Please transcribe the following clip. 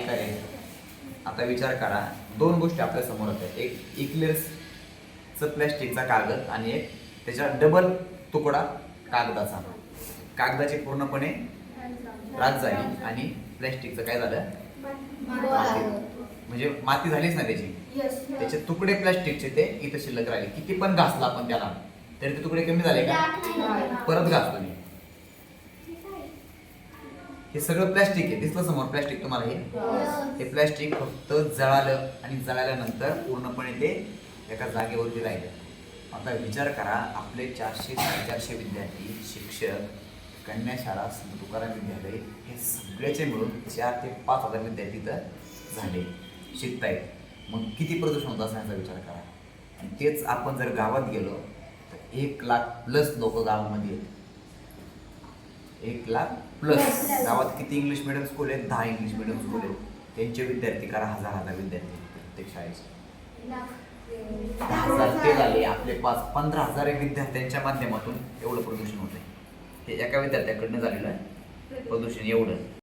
आहे. आता विचार करा दोन गोष्टी आपल्यासमोर आहेत एक इक्लेअर्सचं प्लॅस्टिकचा कागद आणि एक त्याच्या डबल तुकडा कागदाचा. कागदाची पूर्णपणे रात झाली आणि प्लॅस्टिकचं काय झालं. म्हणजे माती झालीच ना त्याची? त्याचे तुकडे प्लॅस्टिकचे ते इथं शिल्लक राहिले. किती पण घासला आपण त्याला तरी ते तुकडे कमी झाले का? परत घासतो मी. हे सगळं प्लॅस्टिक आहे. दिसलं समोर प्लॅस्टिक तुम्हाला हे? हे प्लॅस्टिक फक्त जळालं आणि जळाल्यानंतर पूर्णपणे ते एका जागेवरती राहिलं. आता विचार करा आपले चारशे साडेचारशे विद्यार्थी शिक्षक कन्या शाळा संत तुकाराम विद्यालय हे सगळ्याचे मिळून चार ते पाच हजार विद्यार्थी इथं झाले शिकतायत. मग किती प्रदूषण होत असं याचा विचार करा. आणि तेच आपण जर गावात गेलो तर एक लाख प्लस लोक गावामध्ये आहेत एक लाख प्लस गावात किती इंग्लिश मिडियम स्कूल आहेत? दहा इंग्लिश मिडियम स्कूल आहेत. त्यांचे विद्यार्थी करा हजार हजार विद्यार्थी प्रत्येक शाळेचे. दहा हजार ते झाले आपले पाच पंधरा हजार विद्यार्थ्यांच्या माध्यमातून एवढं प्रदूषण होत आहे हे एका विद्यार्थ्याकडनं झालेलं आहे. प्रदूषण एवढं.